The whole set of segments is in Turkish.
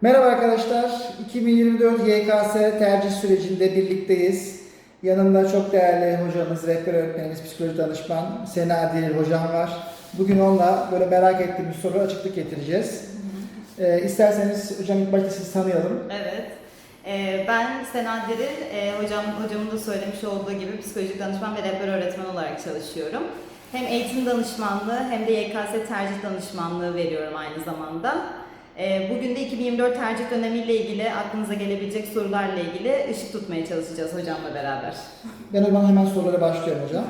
Merhaba arkadaşlar. 2024 YKS tercih sürecinde birlikteyiz. Yanımda çok değerli hocamız, rehber öğretmenimiz, psikoloji danışman Sena Dilil hocam var. Bugün onunla böyle merak ettiğimiz soru açıklık getireceğiz. Ee, isterseniz hocam ilk başta sizi tanıyalım. Evet. Ee, ben Sena Deril, Ee, hocam, hocamın da söylemiş olduğu gibi psikolojik danışman ve rehber öğretmen olarak çalışıyorum. Hem eğitim danışmanlığı hem de YKS tercih danışmanlığı veriyorum aynı zamanda. Ee, bugün de 2024 tercih dönemiyle ilgili aklınıza gelebilecek sorularla ilgili ışık tutmaya çalışacağız hocamla beraber. Ben o zaman hemen sorulara başlıyorum hocam.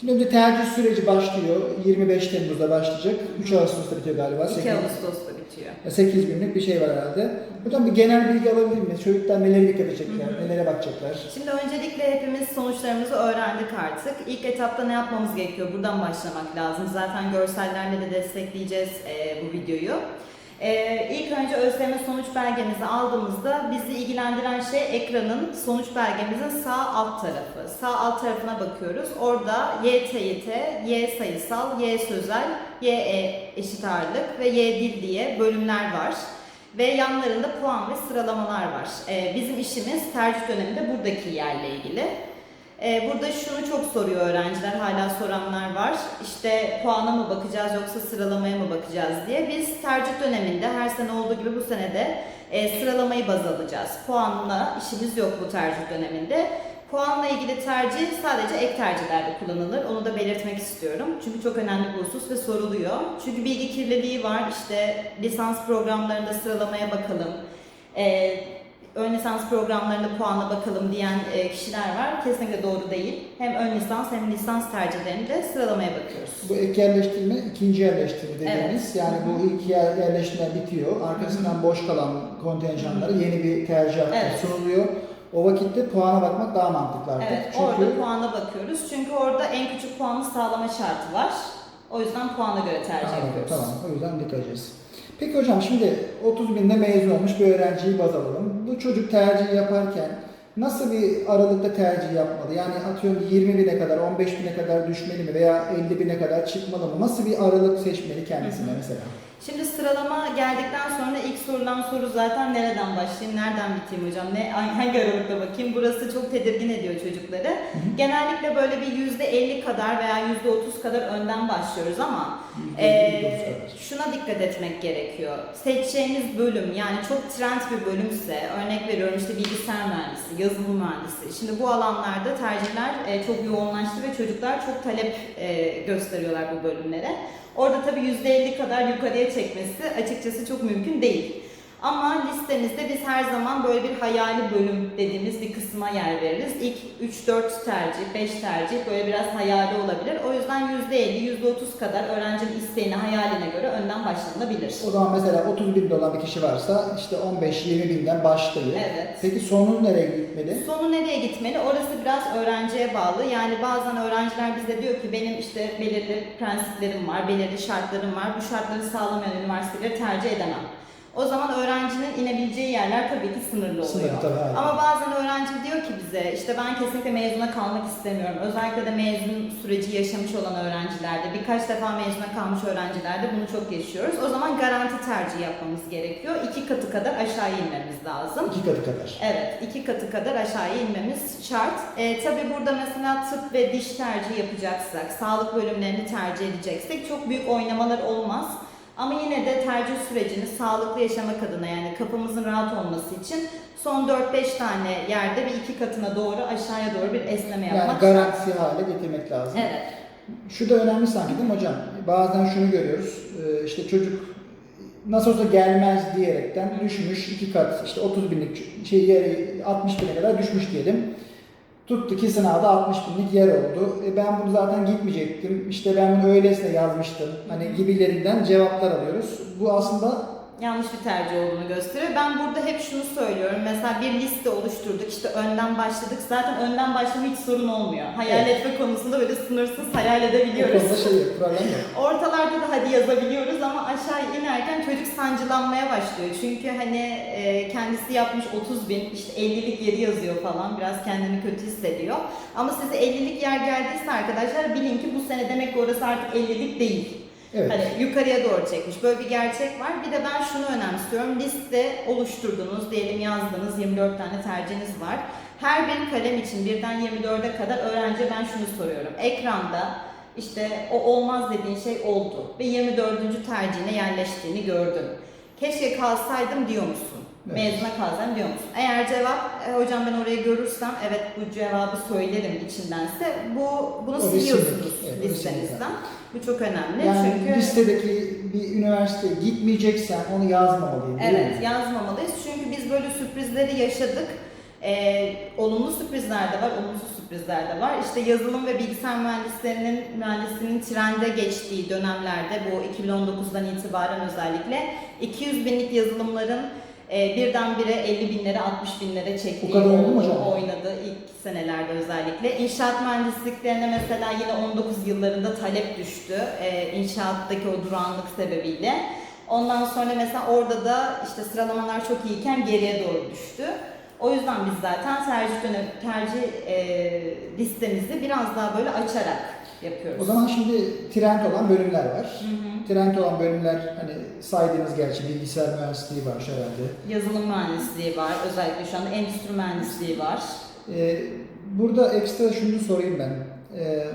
Şimdi önce tercih süreci başlıyor. 25 Temmuz'da başlayacak. 3 Ağustos'ta bitiyor galiba. 2 Sekiz- Ağustos'ta bitiyor. 8 günlük bir şey var herhalde. Hocam bir genel bilgi alabilir miyiz? Çocuklar neleri dikkat edecekler, nelere bakacaklar? Şimdi öncelikle hepimiz sonuçlarımızı öğrendik artık. İlk etapta ne yapmamız gerekiyor? Buradan başlamak lazım. Zaten görsellerle de destekleyeceğiz e, bu videoyu. E, ilk önce ÖSYM sonuç belgemizi aldığımızda bizi ilgilendiren şey ekranın sonuç belgemizin sağ alt tarafı. Sağ alt tarafına bakıyoruz. Orada YTYT, Y sayısal, Y sözel, Y e, eşit ağırlık ve Y dil diye bölümler var ve yanlarında puan ve sıralamalar var. Ee, bizim işimiz tercih döneminde buradaki yerle ilgili. Ee, burada şunu çok soruyor öğrenciler, hala soranlar var. İşte puana mı bakacağız yoksa sıralamaya mı bakacağız diye. Biz tercih döneminde her sene olduğu gibi bu sene de e, sıralamayı baz alacağız. Puanla işimiz yok bu tercih döneminde. Puanla ilgili tercih sadece ek tercihlerde kullanılır. Onu da belirtmek istiyorum. Çünkü çok önemli bir husus ve soruluyor. Çünkü bilgi kirliliği var. İşte lisans programlarında sıralamaya bakalım. Ee, ön lisans programlarında puana bakalım diyen e, kişiler var. Kesinlikle doğru değil. Hem ön lisans hem lisans tercihlerinde sıralamaya bakıyoruz. Bu ek yerleştirme ikinci yerleştirme dediğimiz. Yani bu ilk yer, yerleştirme bitiyor. Arkasından boş kalan kontenjanlara yeni bir tercih hakkı Evet. sunuluyor. O vakitte puana bakmak daha mantıklı artık. Evet, Çünkü orada puana bakıyoruz. Çünkü orada en küçük puanı sağlama şartı var. O yüzden puana göre tercih Anladım, yapıyoruz. tamam. O yüzden dikkat edeceğiz. Peki hocam şimdi 30 binde mezun olmuş bir öğrenciyi baz alalım. Bu çocuk tercih yaparken nasıl bir aralıkta tercih yapmalı? Yani atıyorum 20 bine kadar, 15 bine kadar düşmeli mi veya 50 bine kadar çıkmalı mı? Nasıl bir aralık seçmeli kendisine mesela? Şimdi sıralama geldikten sonra ilk sorulan soru zaten nereden başlayayım, nereden biteyim hocam, ne, hangi aralıkta bakayım? Burası çok tedirgin ediyor çocukları. Genellikle böyle bir yüzde 50 kadar veya yüzde 30 kadar önden başlıyoruz ama %50, %30 şuna dikkat etmek gerekiyor. Seçeceğiniz bölüm yani çok trend bir bölümse örnek veriyorum işte bilgisayar mühendisi, yazılım mühendisi. Şimdi bu alanlarda tercihler e, çok yoğunlaştı ve çocuklar çok talep e, gösteriyorlar bu bölümlere. Orada tabii %50 kadar yukarıya çekmesi açıkçası çok mümkün değil. Ama listemizde biz her zaman böyle bir hayali bölüm dediğimiz bir kısma yer veririz. İlk 3-4 tercih, 5 tercih böyle biraz hayali olabilir. O yüzden %50, %30 kadar öğrencinin isteğine, hayaline göre önden başlanabilir. O zaman mesela 30 binde olan bir kişi varsa işte 15-20 binden başlayıp Evet. peki sonu nereye gitmeli? Sonu nereye gitmeli? Orası biraz öğrenciye bağlı. Yani bazen öğrenciler bize diyor ki benim işte belirli prensiplerim var, belirli şartlarım var. Bu şartları sağlamayan üniversiteleri tercih edemem. O zaman öğrencinin inebileceği yerler tabii ki sınırlı oluyor. Sınırlı tabii, aynen. Ama bazen öğrenci diyor ki bize işte ben kesinlikle mezuna kalmak istemiyorum. Özellikle de mezun süreci yaşamış olan öğrencilerde, birkaç defa mezuna kalmış öğrencilerde bunu çok yaşıyoruz. O zaman garanti tercih yapmamız gerekiyor. İki katı kadar aşağı inmemiz lazım. İki katı kadar. Evet, iki katı kadar aşağıya inmemiz şart. E, tabii burada mesela tıp ve diş tercih yapacaksak, sağlık bölümlerini tercih edeceksek çok büyük oynamalar olmaz. Ama yine de tercih sürecini sağlıklı yaşamak adına yani kafamızın rahat olması için son 4-5 tane yerde bir iki katına doğru aşağıya doğru bir esneme Yani yapmak garantisi hale getirmek lazım. Evet. Şu da önemli sanki değil mi hocam? Bazen şunu görüyoruz. e, işte çocuk nasıl olsa gelmez diyerekten düşmüş iki kat işte 30 binlik şey yeri 60 bine kadar düşmüş diyelim. Tuttu ki sınavda 60 binlik yer oldu. E ben bunu zaten gitmeyecektim. İşte ben bunu öylesine yazmıştım. Hani gibilerinden cevaplar alıyoruz. Bu aslında yanlış bir tercih olduğunu gösteriyor. Ben burada hep şunu söylüyorum. Mesela bir liste oluşturduk. işte önden başladık. Zaten önden başlama hiç sorun olmuyor. Hayal Evet. etme konusunda böyle sınırsız hayal o edebiliyoruz. konuda şey yok, problem yok. Ortalarda da hadi yazabiliyoruz ama aşağı inerken çocuk sancılanmaya başlıyor. Çünkü hani e, kendisi yapmış 30 bin, işte 50'lik yeri yazıyor falan. Biraz kendini kötü hissediyor. Ama size 50'lik yer geldiyse arkadaşlar bilin ki bu sene demek ki orası artık 50'lik değil. Evet. Hani yukarıya doğru çekmiş. Böyle bir gerçek var. Bir de ben şunu önemsiyorum. Liste oluşturdunuz, diyelim yazdınız 24 tane tercihiniz var. Her bir kalem için birden 24'e kadar öğrenciye ben şunu soruyorum. Ekranda işte o olmaz dediğin şey oldu ve 24. tercihine yerleştiğini gördün. Keşke kalsaydım diyor musun? Evet. Mezuna kalsam diyor musun? Eğer cevap e, hocam ben orayı görürsem evet bu cevabı söylerim içindense bu bunu O bir siliyorsunuz. Evet, listenizden. Bu çok önemli Yani çünkü listedeki bir üniversiteye gitmeyeceksen onu yazmamalıyım. değil Evet, yazmamalıyız. Çünkü biz böyle sürprizleri yaşadık. Ee, olumlu sürprizler de var, olumsuz sürprizler de var. İşte yazılım ve bilgisayar mühendislerinin mühendisliğinin trende geçtiği dönemlerde bu 2019'dan itibaren özellikle 200 binlik yazılımların e, birdenbire 50 binlere 60 binlere çektiği O kadar oldu mu hocam? oynadı ilk senelerde özellikle. İnşaat mühendisliklerine mesela yine 19 yıllarında talep düştü. E, inşaattaki o durağanlık sebebiyle. Ondan sonra mesela orada da işte sıralamalar çok iyiyken geriye doğru düştü. O yüzden biz zaten tercih dönem, tercih e, listemizi biraz daha böyle açarak yapıyoruz. O zaman şimdi trend olan bölümler var. Hı hı. Trend olan bölümler hani saydığınız gerçi bilgisayar mühendisliği var herhalde. Yazılım mühendisliği var, özellikle şu anda endüstri mühendisliği var. Ee, burada ekstra şunu sorayım ben. Ee,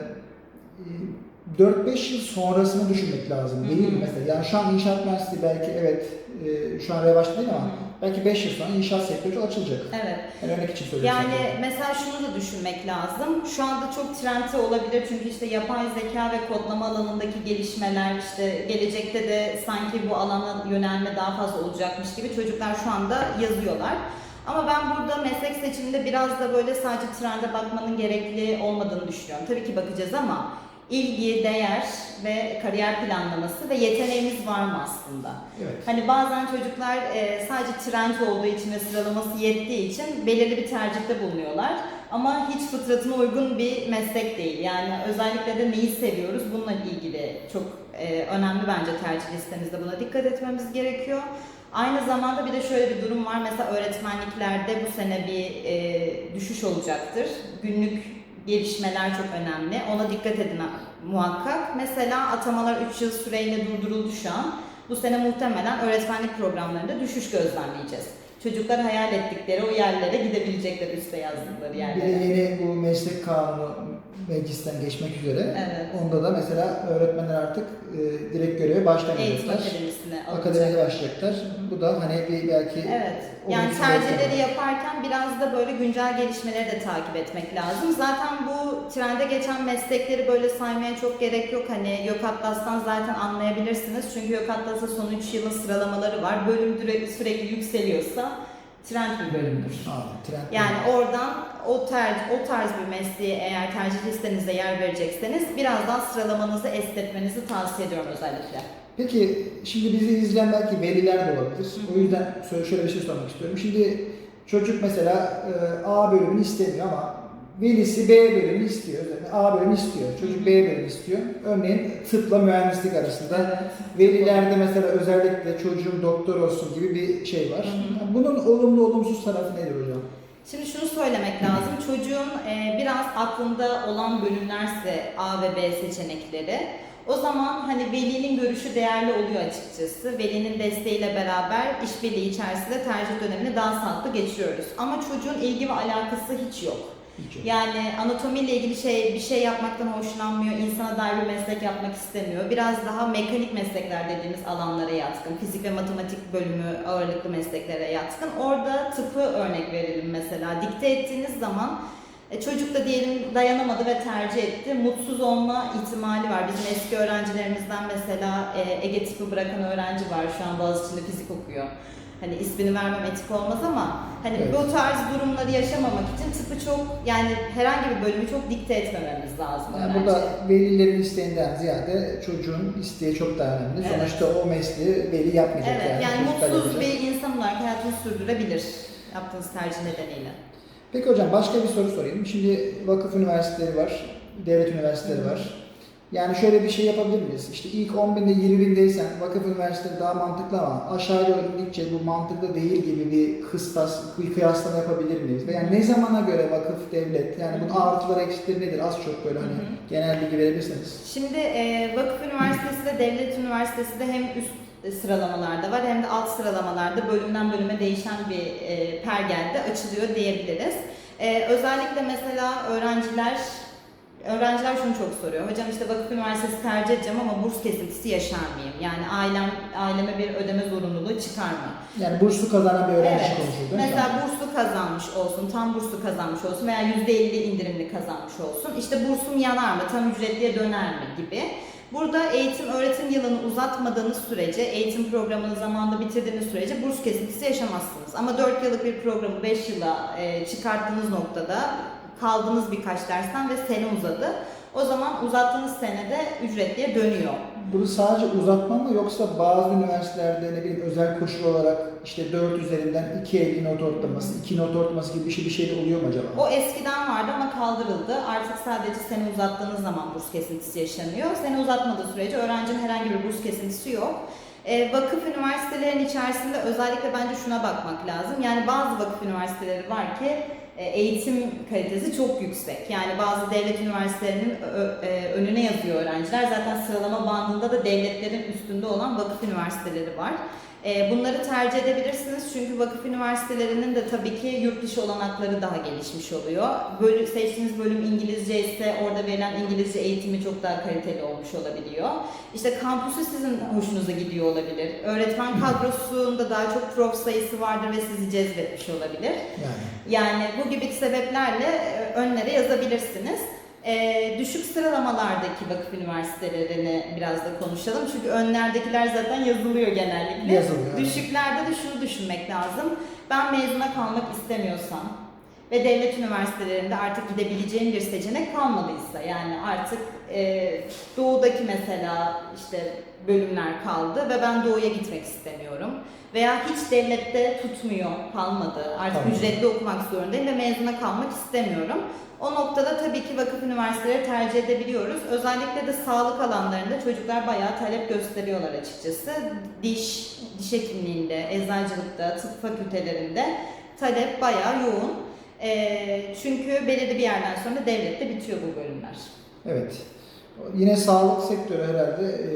4-5 yıl sonrasını düşünmek lazım değil mi mesela? Yani şu an inşaat mühendisliği belki evet e, şu an revaçta değil ama Hı hı. Belki 5 yıl sonra inşaat sektörü açılacak. Evet. Yani örnek için söylüyorum. Yani sadece. mesela şunu da düşünmek lazım. Şu anda çok trendte olabilir çünkü işte yapay zeka ve kodlama alanındaki gelişmeler işte gelecekte de sanki bu alana yönelme daha fazla olacakmış gibi çocuklar şu anda yazıyorlar. Ama ben burada meslek seçiminde biraz da böyle sadece trende bakmanın gerekli olmadığını düşünüyorum. Tabii ki bakacağız ama ilgi, değer ve kariyer planlaması ve yeteneğimiz var mı aslında? Evet. Hani bazen çocuklar e, sadece trend olduğu için ve sıralaması yettiği için belirli bir tercihte bulunuyorlar. Ama hiç fıtratına uygun bir meslek değil. Yani özellikle de neyi seviyoruz bununla ilgili çok e, önemli bence tercih listemizde buna dikkat etmemiz gerekiyor. Aynı zamanda bir de şöyle bir durum var. Mesela öğretmenliklerde bu sene bir e, düşüş olacaktır. Günlük gelişmeler çok önemli. Ona dikkat edin muhakkak. Mesela atamalar 3 yıl süreyle durduruldu şu an. Bu sene muhtemelen öğretmenlik programlarında düşüş gözlemleyeceğiz. Çocuklar hayal ettikleri o yerlere gidebilecekler üste yazdıkları Bir de yerlere. yeni bu meslek kanunu meclisten geçmek üzere. Evet. Onda da mesela öğretmenler artık e, direkt göreve Eğitim başlamayacaklar. akademisine Akademiye alınacak. başlayacaklar. Bu da hani bir belki Evet. Yani tercihleri yaparken biraz da böyle güncel gelişmeleri de takip etmek lazım. Zaten bu trende geçen meslekleri böyle saymaya çok gerek yok. Hani Yok Atlas'tan zaten anlayabilirsiniz. Çünkü Yok Atlas'ta son 3 yılın sıralamaları var. Bölüm sürekli yükseliyorsa trend bir bölümdür. Aa, trend Yani oradan o tarz, o tarz bir mesleğe eğer tercih listenize yer verecekseniz biraz daha sıralamanızı esnetmenizi tavsiye ediyorum özellikle. Peki şimdi bizi izleyen belki veliler de olabilir. Hı. O yüzden şöyle- şöyle bir şey sormak istiyorum. Şimdi çocuk mesela e, A bölümünü istemiyor ama velisi B bölümünü istiyor. Yani A bölümünü istiyor. Çocuk B bölümünü istiyor. Örneğin tıpla mühendislik arasında velilerde mesela özellikle çocuğum doktor olsun gibi bir şey var. Hı hı. Bunun olumlu olumsuz tarafı nedir hocam? Şimdi şunu söylemek lazım. Çocuğun e, biraz aklında olan bölümlerse A ve B seçenekleri. O zaman hani velinin görüşü değerli oluyor açıkçası. Velinin desteğiyle beraber işbirliği içerisinde tercih dönemini daha sağlıklı geçiriyoruz. Ama çocuğun ilgi ve alakası hiç yok. Yani anatomiyle ilgili şey bir şey yapmaktan hoşlanmıyor, insana dair bir meslek yapmak istemiyor. Biraz daha mekanik meslekler dediğimiz alanlara yatkın, fizik ve matematik bölümü ağırlıklı mesleklere yatkın. Orada tıpı örnek verelim mesela. Dikte ettiğiniz zaman e, çocuk da diyelim dayanamadı ve tercih etti. Mutsuz olma ihtimali var. Bizim eski öğrencilerimizden mesela e, Ege tıpı bırakan öğrenci var. Şu an Boğaziçi'nde fizik okuyor. Hani ismini vermem etik olmaz ama hani Evet. bu tarz durumları yaşamamak için tıpı çok yani herhangi bir bölümü çok dikte etmememiz lazım Yani burada velilerin isteğinden ziyade çocuğun isteği çok daha önemli. Evet. Sonuçta o mesleği veli yapmayacak Evet yani. yani mutsuz yapacak. bir insan olarak hayatını sürdürebilir yaptığınız tercih nedeniyle. Peki hocam başka bir soru sorayım. Şimdi vakıf üniversiteleri var, devlet üniversiteleri var. Yani şöyle bir şey yapabilir miyiz? İşte ilk 10 binde 20 bindeysen vakıf üniversiteleri daha mantıklı ama aşağı doğru indikçe bu mantıklı değil gibi bir kıstas, bir kıyaslama yapabilir miyiz? Ve yani ne zamana göre vakıf, devlet, yani bunun artıları eksileri nedir? Az çok böyle hani genel bilgi verebilirseniz. Şimdi e, Vakıf Üniversitesi de Devlet Üniversitesi de hem üst sıralamalarda var hem de alt sıralamalarda bölümden bölüme değişen bir e, pergelde açılıyor diyebiliriz. E, özellikle mesela öğrenciler Öğrenciler şunu çok soruyor. Hocam işte vakıf üniversitesi tercih edeceğim ama burs kesintisi yaşar mıyım? Yani ailem aileme bir ödeme zorunluluğu çıkar mı? Yani burslu kazanan bir öğrenci Evet. konuşuyor değil mi? Mesela burslu kazanmış olsun, tam burslu kazanmış olsun veya %50 indirimli kazanmış olsun. İşte bursum yanar mı, tam ücretliye döner mi gibi. Burada eğitim öğretim yılını uzatmadığınız sürece, eğitim programını zamanında bitirdiğiniz sürece burs kesintisi yaşamazsınız. Ama 4 yıllık bir programı 5 yıla e, çıkarttığınız noktada kaldığınız birkaç dersten ve sene uzadı. O zaman uzattığınız senede ücretliye dönüyor. Bu sadece uzatma mı yoksa bazı üniversitelerde ne bileyim özel koşul olarak işte 4 üzerinden 2.50 not ortalaması, 2 not ortalaması gibi bir şey bir şey de oluyor mu acaba? O eskiden vardı ama kaldırıldı. Artık sadece sene uzattığınız zaman burs kesintisi yaşanıyor. Sene uzatmadığı sürece öğrencinin herhangi bir burs kesintisi yok. Ee, vakıf üniversitelerin içerisinde özellikle bence şuna bakmak lazım. Yani bazı vakıf üniversiteleri var ki e, eğitim kalitesi çok yüksek. Yani bazı devlet üniversitelerinin e, önüne yazıyor öğrenciler. Zaten sıralama bandında da devletlerin üstünde olan vakıf üniversiteleri var. E, Bunları tercih edebilirsiniz çünkü vakıf üniversitelerinin de tabii ki yurt dışı olanakları daha gelişmiş oluyor. Bölüm, seçtiğiniz bölüm İngilizce ise orada verilen İngilizce eğitimi çok daha kaliteli olmuş olabiliyor. İşte kampüsü sizin hoşunuza gidiyor olabilir. Öğretmen kadrosunda daha çok prof sayısı vardır ve sizi cezbetmiş olabilir. Yani. Yani bu gibi sebeplerle e, önlere yazabilirsiniz. E, düşük sıralamalardaki vakıf üniversitelerini biraz da konuşalım. Çünkü önlerdekiler zaten yazılıyor genellikle. Yazılıyor. Düşüklerde de şunu düşünmek lazım. Ben mezuna kalmak istemiyorsam ve devlet üniversitelerinde artık gidebileceğim bir seçenek kalmadıysa yani artık e, doğudaki mesela işte bölümler kaldı ve ben doğuya gitmek istemiyorum veya hiç devlette tutmuyor kalmadı artık Tamam. ücretli okumak zorundayım ve mezuna kalmak istemiyorum. O noktada tabii ki vakıf üniversiteleri tercih edebiliyoruz. Özellikle de sağlık alanlarında çocuklar bayağı talep gösteriyorlar açıkçası. Diş, diş hekimliğinde, eczacılıkta, tıp fakültelerinde talep bayağı yoğun. Ee, çünkü belirli bir yerden sonra devlette bitiyor bu bölümler. Evet. Yine sağlık sektörü herhalde e,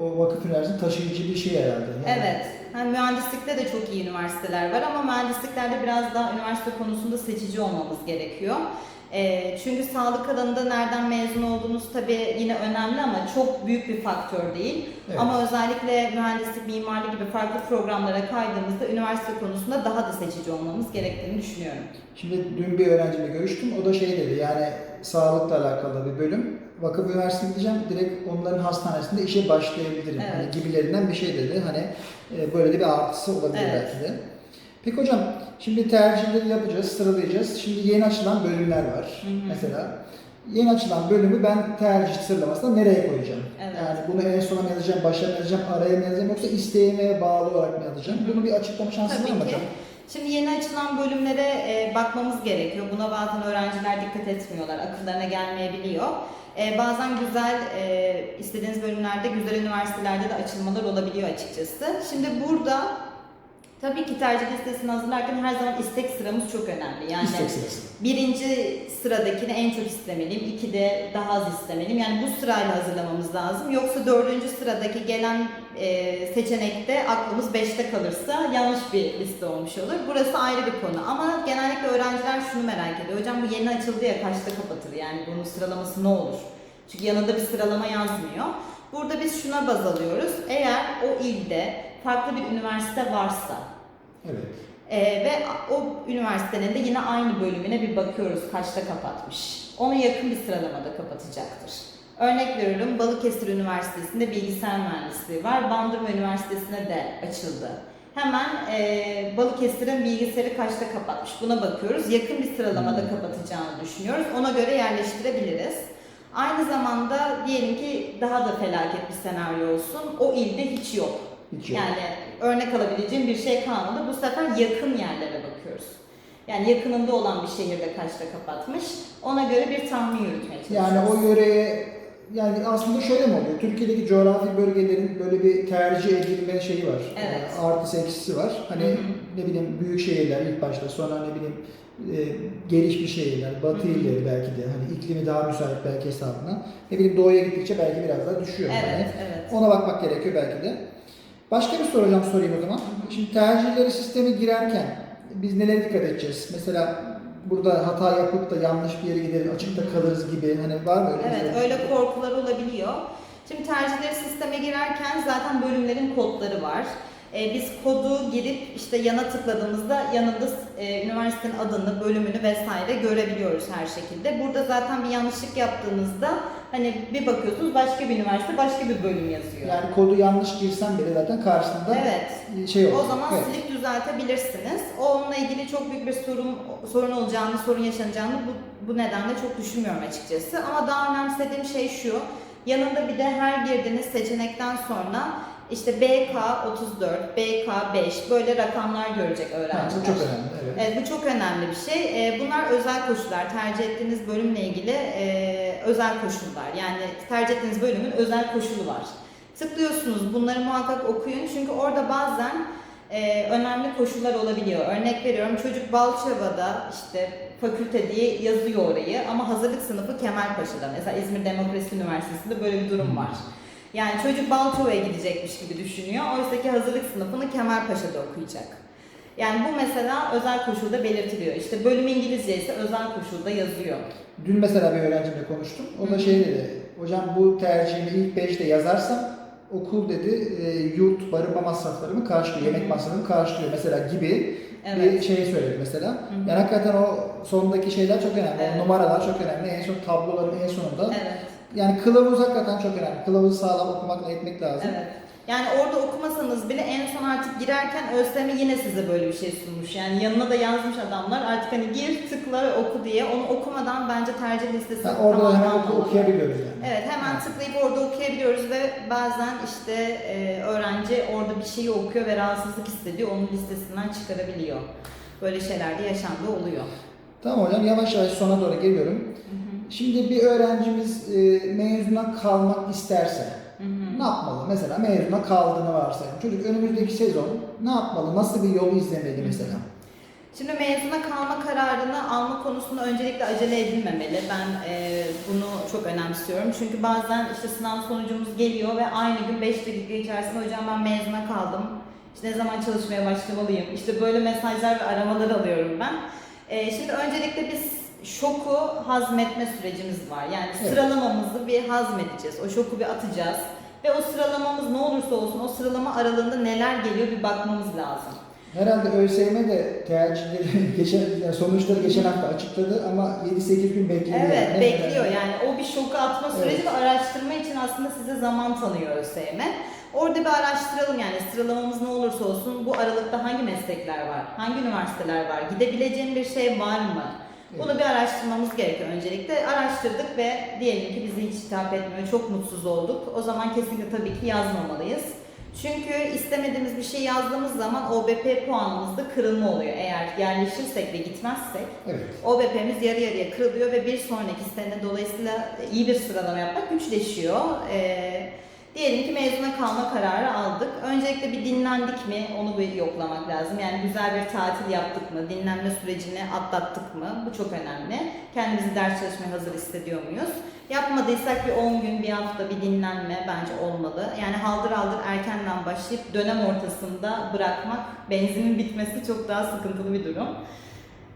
o vakıf üniversitesi taşıyıcı bir şey herhalde. Yani Evet. Hani mühendislikte de çok iyi üniversiteler var ama mühendisliklerde biraz daha üniversite konusunda seçici olmamız gerekiyor. Ee, çünkü sağlık alanında nereden mezun olduğunuz tabii yine önemli ama çok büyük bir faktör değil. Evet. Ama özellikle mühendislik, mimarlık gibi farklı programlara kaydığımızda üniversite konusunda daha da seçici olmamız gerektiğini düşünüyorum. Şimdi dün bir öğrenciyle görüştüm. O da şey dedi yani sağlıkla alakalı bir bölüm. Vakıf Üniversitesi'ne gideceğim. Direkt onların hastanesinde işe başlayabilirim. Evet. Hani gibilerinden bir şey dedi. Hani e, böyle de bir artısı olabilir Evet. belki de. Peki hocam şimdi tercihleri yapacağız, sıralayacağız. Şimdi yeni açılan bölümler var Hı hı. mesela. Yeni açılan bölümü ben tercih sıralamasında nereye koyacağım? Evet. Yani bunu en sona mı yazacağım, başa mı yazacağım, araya mı yazacağım yoksa isteğime bağlı olarak mı yazacağım? Hı hı. Bunu bir açıklama şansı var mı ki. hocam? Şimdi yeni açılan bölümlere e, bakmamız gerekiyor. Buna bazen öğrenciler dikkat etmiyorlar, akıllarına gelmeyebiliyor. E, bazen güzel, e, istediğiniz bölümlerde, güzel üniversitelerde de açılmalar olabiliyor açıkçası. Şimdi burada tabii ki tercih listesini hazırlarken her zaman istek sıramız çok önemli. Yani İstek sırası. birinci sıradakini en çok istemeliyim, iki de daha az istemeliyim. Yani bu sırayla hazırlamamız lazım. Yoksa dördüncü sıradaki gelen e, seçenekte aklımız beşte kalırsa yanlış bir liste olmuş olur. Burası ayrı bir konu. Ama genellikle öğrenciler şunu merak ediyor. Hocam bu yeni açıldı ya kaçta kapatır? Yani bunun sıralaması ne olur? Çünkü yanında bir sıralama yazmıyor. Burada biz şuna baz alıyoruz. Eğer o ilde farklı bir üniversite varsa, Evet. ee, ve o üniversitenin de yine aynı bölümüne bir bakıyoruz kaçta kapatmış. Ona yakın bir sıralamada kapatacaktır. Örnek veriyorum Balıkesir Üniversitesi'nde bilgisayar mühendisliği var. Bandırma Üniversitesi'ne de açıldı. Hemen e, Balıkesir'in bilgisayarı kaçta kapatmış buna bakıyoruz. Yakın bir sıralamada kapatacağını düşünüyoruz. Ona göre yerleştirebiliriz. Aynı zamanda diyelim ki daha da felaket bir senaryo olsun. O ilde hiç yok. Yok. Yani örnek alabileceğim bir şey kalmadı. Bu sefer yakın yerlere bakıyoruz. Yani yakınında olan bir şehirde kaçta kapatmış. Ona göre bir tahmin yürütmeye çalışıyoruz. Yani o yöreye yani aslında şöyle mi oluyor? Türkiye'deki coğrafi bölgelerin böyle bir tercih edilme şeyi var. Evet. Ee, Artısı eksisi var. Hani Hı hı. ne bileyim büyük şehirler ilk başta sonra ne bileyim e, gelişmiş şehirler, batı Hı hı. illeri belki de hani iklimi daha müsait belki hesabına. Ne bileyim doğuya gittikçe belki biraz daha düşüyor. yani. Evet, evet. Ona bakmak gerekiyor belki de. Başka bir soru hocam sorayım o zaman. Şimdi tercihleri sisteme girerken biz nelere dikkat edeceğiz? Mesela burada hata yapıp da yanlış bir yere gideriz, açıkta kalırız gibi hani var mı öyle bir Evet, şey? öyle korkular olabiliyor. Şimdi tercihleri sisteme girerken zaten bölümlerin kodları var. Ee, biz kodu girip işte yana tıkladığımızda yanında e, üniversitenin adını, bölümünü vesaire görebiliyoruz her şekilde. Burada zaten bir yanlışlık yaptığınızda hani bir bakıyorsunuz başka bir üniversite, başka bir bölüm yazıyor. Yani kodu yanlış girsem bile zaten karşısında Evet. şey olur. O zaman Evet. silip düzeltebilirsiniz. O onunla ilgili çok büyük bir sorun sorun olacağını, sorun yaşanacağını bu, bu nedenle çok düşünmüyorum açıkçası. Ama daha önemsediğim şey şu. Yanında bir de her girdiğiniz seçenekten sonra işte BK 34, BK 5 böyle rakamlar görecek öğrenciler. bu çok önemli. Evet. Evet, bu çok önemli bir şey. Ee, Bunlar özel koşullar. Tercih ettiğiniz bölümle ilgili e, özel koşullar. Yani tercih ettiğiniz bölümün özel koşulu var. Tıklıyorsunuz, bunları muhakkak okuyun. Çünkü orada bazen e, önemli koşullar olabiliyor. Örnek veriyorum, çocuk Balçova'da işte fakülte diye yazıyor orayı ama hazırlık sınıfı Kemalpaşa'da. Mesela İzmir Demokrasi Üniversitesi'nde böyle bir durum var. Yani çocuk Balçova'ya gidecekmiş gibi düşünüyor. Oysa ki hazırlık sınıfını Kemalpaşa'da okuyacak. Yani bu mesela özel koşulda belirtiliyor. İşte bölüm İngilizce ise özel koşulda yazıyor. Dün mesela bir öğrencimle konuştum. O Hı da hı. şey dedi. Hocam bu tercihimi ilk 5'te yazarsam okul dedi e, yurt barınma masraflarımı karşılıyor, Hı hı. yemek masraflarımı karşılıyor mesela gibi Evet. bir şey söyledi mesela. hı. Yani hakikaten o sondaki şeyler çok önemli. Evet. O numaralar çok önemli. En son tabloların en sonunda. Evet. Yani kılavuz hakikaten çok önemli. Kılavuzu sağlam okumakla etmek lazım. Evet. Yani orada okumasanız bile en son artık girerken ÖSYM yine size böyle bir şey sunmuş. Yani yanına da yazmış adamlar artık hani gir tıkla ve oku diye. Onu okumadan bence tercih listesi Yani orada da hemen oku, okuyabiliyoruz yani. Evet hemen tıklayıp orada okuyabiliyoruz ve bazen işte e, öğrenci orada bir şeyi okuyor ve rahatsızlık hissediyor. Onun listesinden çıkarabiliyor. Böyle şeyler de yaşandığı oluyor. Tamam hocam yavaş yavaş sona doğru geliyorum. Şimdi bir öğrencimiz e, mezuna kalmak isterse Hı hı. ne yapmalı? Mesela mezuna kaldığını varsayalım. Çocuk önümüzdeki sezon ne yapmalı? Nasıl bir yol izlemeli mesela? Şimdi mezuna kalma kararını alma konusunda öncelikle acele edilmemeli. Ben e, bunu çok önemsiyorum. Çünkü bazen işte sınav sonucumuz geliyor ve aynı gün 5 dakika içerisinde hocam ben mezuna kaldım. İşte ne zaman çalışmaya başlamalıyım? İşte böyle mesajlar ve aramalar alıyorum ben. E, şimdi öncelikle biz şoku hazmetme sürecimiz var. Yani Evet. sıralamamızı bir hazmedeceğiz. O şoku bir atacağız. Ve o sıralamamız ne olursa olsun o sıralama aralığında neler geliyor bir bakmamız lazım. Herhalde ÖSYM de tercihleri geçen yani sonuçları geçen hafta açıkladı ama 7-8 gün bekliyor. Evet yani. bekliyor yani o bir şoku atma süreci Evet. ve araştırma için aslında size zaman tanıyor ÖSYM. Orada bir araştıralım yani sıralamamız ne olursa olsun bu aralıkta hangi meslekler var, hangi üniversiteler var, gidebileceğim bir şey var mı? Bunu bir araştırmamız gerekiyor öncelikle. Araştırdık ve diyelim ki bizi hiç hitap etmiyor, çok mutsuz olduk. O zaman kesinlikle tabii ki yazmamalıyız. Çünkü istemediğimiz bir şey yazdığımız zaman OBP puanımızda kırılma oluyor. Eğer yerleşirsek ve gitmezsek Evet. OBP'miz yarı yarıya kırılıyor ve bir sonraki sene dolayısıyla iyi bir sıralama yapmak güçleşiyor. Ee, diyelim ki mezuna kalma kararı aldık. Öncelikle bir dinlendik mi onu bir yoklamak lazım. Yani güzel bir tatil yaptık mı, dinlenme sürecini atlattık mı bu çok önemli. Kendimizi ders çalışmaya hazır hissediyor muyuz? Yapmadıysak bir 10 gün, bir hafta bir dinlenme bence olmalı. Yani haldır haldır erkenden başlayıp dönem ortasında bırakmak, benzinin bitmesi çok daha sıkıntılı bir durum.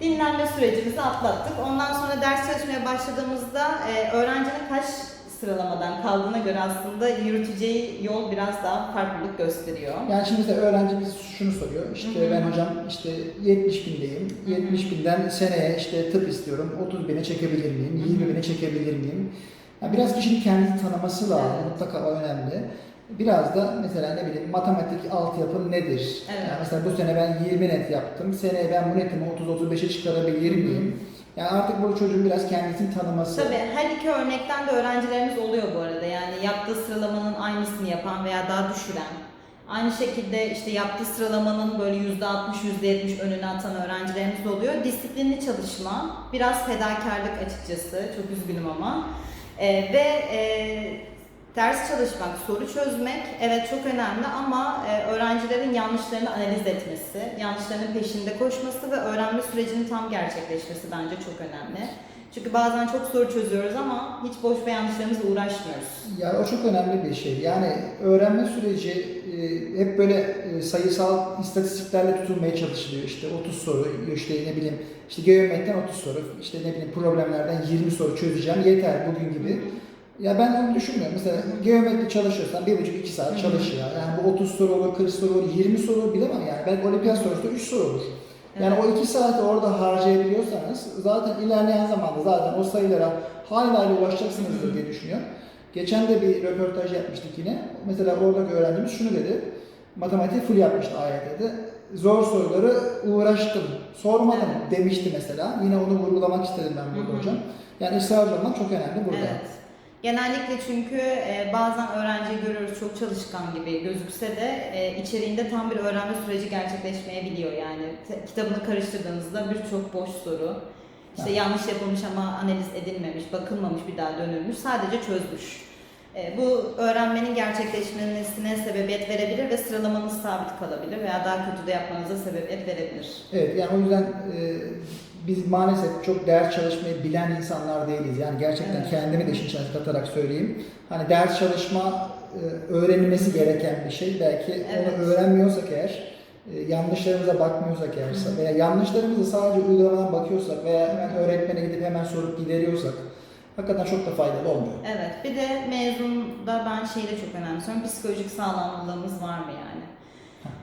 Dinlenme sürecimizi atlattık. Ondan sonra ders çalışmaya başladığımızda e, öğrencinin kaç sıralamadan kaldığına göre aslında yürüteceği yol biraz daha farklılık gösteriyor. Yani şimdi mesela öğrencimiz şunu soruyor. İşte Hı hı. ben hocam işte 70 bindeyim. Hı hı. 70 binden seneye işte tıp istiyorum. 30 bine çekebilir miyim? Hı hı. 20 bine çekebilir miyim? Yani biraz kişinin kendini tanıması lazım. Evet. Mutlaka önemli. Biraz da mesela ne bileyim matematik altyapın nedir? Evet. Yani mesela bu sene ben 20 net yaptım. Seneye ben bu netimi 30-35'e çıkarabilir Hı hı. Yani artık bu çocuğun biraz kendisini tanıması. Tabii her iki örnekten de öğrencilerimiz oluyor bu arada. Yani yaptığı sıralamanın aynısını yapan veya daha düşüren. Aynı şekilde işte yaptığı sıralamanın böyle %60, %70 önüne atan öğrencilerimiz de oluyor. Disiplinli çalışma, biraz fedakarlık açıkçası, çok üzgünüm ama. E, ve e, ders çalışmak, soru çözmek evet çok önemli ama e, öğrencilerin yanlışlarını analiz etmesi, yanlışlarının peşinde koşması ve öğrenme sürecinin tam gerçekleşmesi bence çok önemli. Çünkü bazen çok soru çözüyoruz ama hiç boş ve yanlışlarımızla uğraşmıyoruz. Yani o çok önemli bir şey. Yani öğrenme süreci e, hep böyle e, sayısal istatistiklerle tutulmaya çalışılıyor. İşte 30 soru, işte ne bileyim, işte geometriden 30 soru, işte ne bileyim problemlerden 20 soru çözeceğim yeter bugün gibi. Ya ben onu düşünmüyorum. Mesela geometri çalışıyorsan bir buçuk iki saat çalış ya. Yani bu 30 soru olur, 40 soru olur, 20 soru olur bilemem yani. Belki olimpiyat sorusu da 3 soru olur. Yani Evet. o iki saati orada harcayabiliyorsanız zaten ilerleyen zamanda zaten o sayılara hayli hayli ulaşacaksınızdır diye düşünüyorum. Geçen de bir röportaj yapmıştık yine. Mesela oradaki öğrencimiz şunu dedi. Matematiği full yapmıştı AYT'de. Zor soruları uğraştım, sormadım demişti mesela. Yine onu vurgulamak istedim ben burada hocam. Yani ısrarcı olmak çok önemli burada. Evet. Genellikle çünkü e, bazen öğrenciyi görüyoruz çok çalışkan gibi gözükse de e, içeriğinde tam bir öğrenme süreci gerçekleşmeyebiliyor. Yani kitabını karıştırdığınızda birçok boş soru, işte Evet. yanlış yapılmış ama analiz edilmemiş, bakılmamış bir daha dönülmüş, sadece çözmüş. E, bu öğrenmenin gerçekleşmesine sebebiyet verebilir ve sıralamanız sabit kalabilir veya daha kötü de yapmanıza sebebiyet verebilir. Evet yani o yüzden e, biz maalesef çok ders çalışmayı bilen insanlar değiliz. Yani gerçekten Evet. kendimi de işin içine katarak söyleyeyim. Hani ders çalışma e, öğrenilmesi gereken bir şey. Belki Evet. onu öğrenmiyorsak eğer, e, yanlışlarımıza bakmıyorsak eğer Hı hı. veya yanlışlarımızı sadece uygulamadan bakıyorsak veya hemen öğretmene gidip hemen sorup gideriyorsak hakikaten çok da faydalı olmuyor. Evet, bir de mezunda ben şeyi de çok önemsiyorum. Psikolojik sağlamlığımız var mı yani?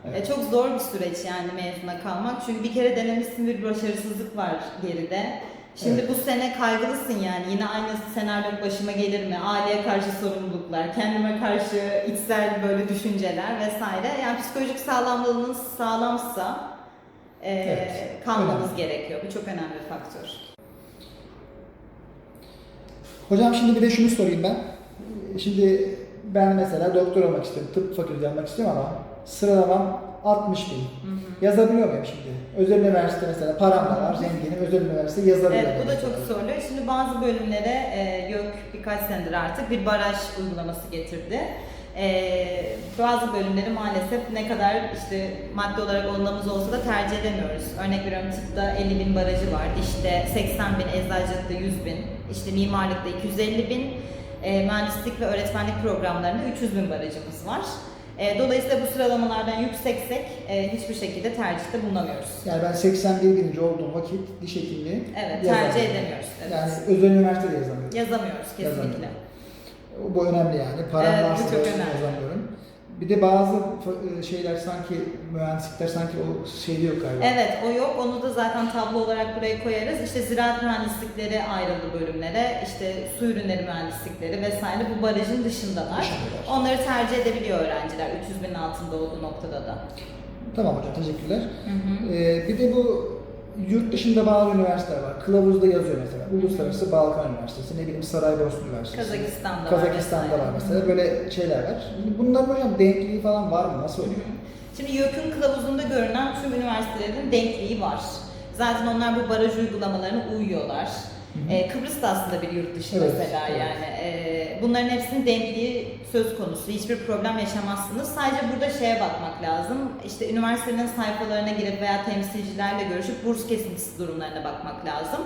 Evet. E, çok zor bir süreç yani mezuna kalmak. Çünkü bir kere denemişsin bir başarısızlık var geride. Şimdi Evet. bu sene kaygılısın yani. Yine aynı senaryo başıma gelir mi? Aileye karşı sorumluluklar, kendime karşı içsel böyle düşünceler vesaire. Yani psikolojik sağlamlığınız sağlamsa e, Evet, kalmanız önemli. gerekiyor. Bu çok önemli bir faktör. Hocam şimdi bir de şunu sorayım ben. Şimdi ben mesela doktor olmak istiyorum, tıp fakültesi almak istiyorum ama sıralamam 60 bin. Hı hı. Yazabiliyor muyum şimdi? Özel üniversite mesela param da var, zenginim, özel üniversite yazabiliyorum. Evet bu da çok soruluyor. Şimdi bazı bölümlere e, YÖK birkaç senedir artık bir baraj uygulaması getirdi. E, bazı bölümleri maalesef ne kadar işte madde olarak olmamız olsa da tercih edemiyoruz. Örnek veriyorum tıpta 50 bin barajı var, işte 80 bin, eczacılıkta 100 bin, işte mimarlıkta 250 bin, e, mühendislik ve öğretmenlik programlarında 300 bin barajımız var. E, dolayısıyla bu sıralamalardan yükseksek e, hiçbir şekilde tercihte bulunamıyoruz. Yani ben 81 bininci olduğum vakit diş hekimliği Evet, yazamıyorum. tercih edemiyoruz. Evet. Yani özel üniversitede yazamıyorum. Yazamıyoruz kesinlikle. Yazamıyorum. Bu önemli yani. Param Evet, bu varsa çok da önemli. yazamıyorum. Bir de bazı fa- şeyler sanki mühendislikler sanki o şeyde yok galiba. Evet o yok. Onu da zaten tablo olarak buraya koyarız. İşte ziraat mühendislikleri ayrıldı bölümlere. İşte su ürünleri mühendislikleri vesaire bu barajın dışındalar. Dışındalar. Onları tercih edebiliyor öğrenciler 300 binin altında olduğu noktada da. Tamam hocam teşekkürler. Hı hı. Ee, bir de bu yurt dışında bazı üniversiteler var. Kılavuzda yazıyor mesela. Uluslararası Balkan Üniversitesi, ne bileyim Saraybosna Üniversitesi. Kazakistan'da var Kazakistan'da vesaire. var mesela. Böyle şeyler var. Bunların hocam denkliği falan var mı? Nasıl oluyor? Şimdi YÖK'ün kılavuzunda görünen tüm üniversitelerin denkliği var. Zaten onlar bu baraj uygulamalarına uyuyorlar. Ee, Kıbrıs da aslında bir yurt dışı Evet, mesela evet. yani. Ee, bunların hepsinin denkliği söz konusu. Hiçbir problem yaşamazsınız. Sadece burada şeye bakmak lazım. İşte üniversitenin sayfalarına girip veya temsilcilerle görüşüp burs kesintisi durumlarına bakmak lazım.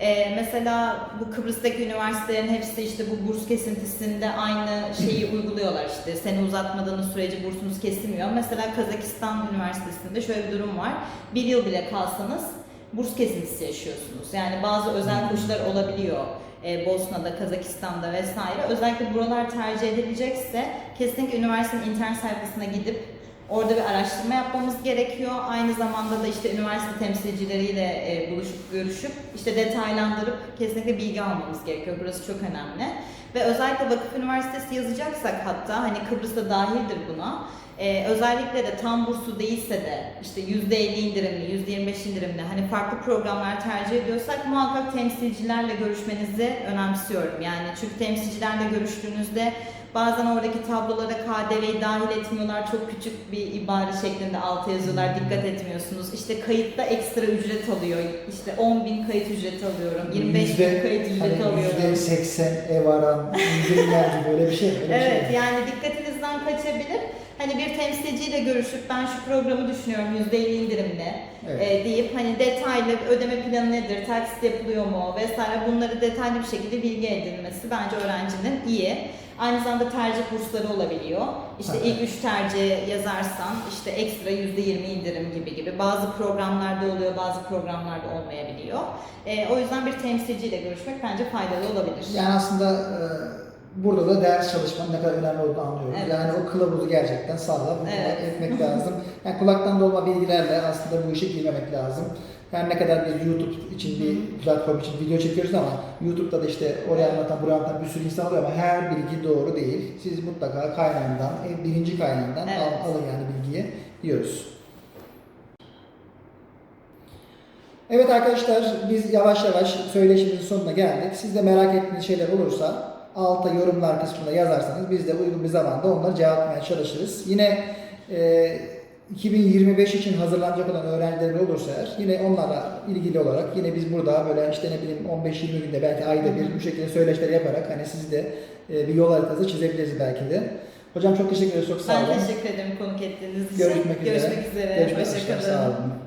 Ee, mesela bu Kıbrıs'taki üniversitelerin hepsi işte bu burs kesintisinde aynı şeyi uyguluyorlar işte. Seni uzatmadığınız sürece bursunuz kesilmiyor. Mesela Kazakistan Üniversitesi'nde şöyle bir durum var. Bir yıl bile kalsanız burs kesintisi yaşıyorsunuz. Yani bazı özel koşullar olabiliyor. Ee, Bosna'da, Kazakistan'da vesaire. Özellikle buralar tercih edilecekse kesinlikle üniversitenin internet sayfasına gidip orada bir araştırma yapmamız gerekiyor. Aynı zamanda da işte üniversite temsilcileriyle e, buluşup görüşüp işte detaylandırıp kesinlikle bilgi almamız gerekiyor. Burası çok önemli. Ve özellikle vakıf üniversitesi yazacaksak hatta hani Kıbrıs'ta dahildir buna. Ee, özellikle de tam burslu değilse de işte %50 indirimli, %25 indirimli hani farklı programlar tercih ediyorsak muhakkak temsilcilerle görüşmenizi önemsiyorum. Yani çünkü temsilcilerle görüştüğünüzde Bazen oradaki tablolara KDV'yi dahil etmiyorlar. Çok küçük bir ibare şeklinde alta yazıyorlar. Dikkat etmiyorsunuz. İşte kayıtta ekstra ücret alıyor. İşte 10 bin kayıt ücreti alıyorum. 25 bin kayıt ücreti hani alıyorum. Yüzde seksen ev aran, indirimler gibi böyle bir şey mi? Öyle bir şey Evet mi? yani dikkatinizden kaçabilir. Hani bir temsilciyle görüşüp ben şu programı düşünüyorum %50 indirimli Evet. e, deyip hani detaylı ödeme planı nedir, taksit yapılıyor mu vesaire bunları detaylı bir şekilde bilgi edinmesi bence öğrencinin iyi. Aynı zamanda tercih kursları olabiliyor. İşte Evet. ilk üç tercih yazarsan işte ekstra %20 indirim gibi gibi. Bazı programlarda oluyor, bazı programlarda olmayabiliyor. E, o yüzden bir temsilciyle görüşmek bence faydalı olabilir. Yani aslında e, burada da ders çalışmanın ne kadar önemli olduğunu anlıyoruz. Evet. Yani o kılavuzu gerçekten sağlam Evet. etmek lazım. Yani kulaktan dolma bilgilerle aslında bu işe girmemek lazım. Yani ne kadar biz YouTube için bir platform için video çekiyoruz ama YouTube'da da işte oraya anlatan, buraya anlatan bir sürü insan oluyor ama her bilgi doğru değil. Siz mutlaka kaynağından, birinci kaynağından Evet. al- alın yani bilgiyi diyoruz. Evet arkadaşlar biz yavaş yavaş söyleşimizin sonuna geldik. Siz de merak ettiğiniz şeyler olursa alta yorumlar kısmında yazarsanız biz de uygun bir zamanda onları cevaplamaya çalışırız. Yine e, 2025 için hazırlanacak olan öğrenciler olursa eğer yine onlarla ilgili olarak yine biz burada böyle işte ne bileyim 15-20 günde belki ayda bir bu şekilde söyleşiler yaparak hani siz de e, bir yol haritası çizebiliriz belki de. Hocam çok teşekkür ederiz. Çok sağ olun. Ben teşekkür ederim konuk ettiğiniz için. Görüşmek üzere. Görüşmek üzere. Görüşmek Hoşça üzere. kalın. Sağ olun.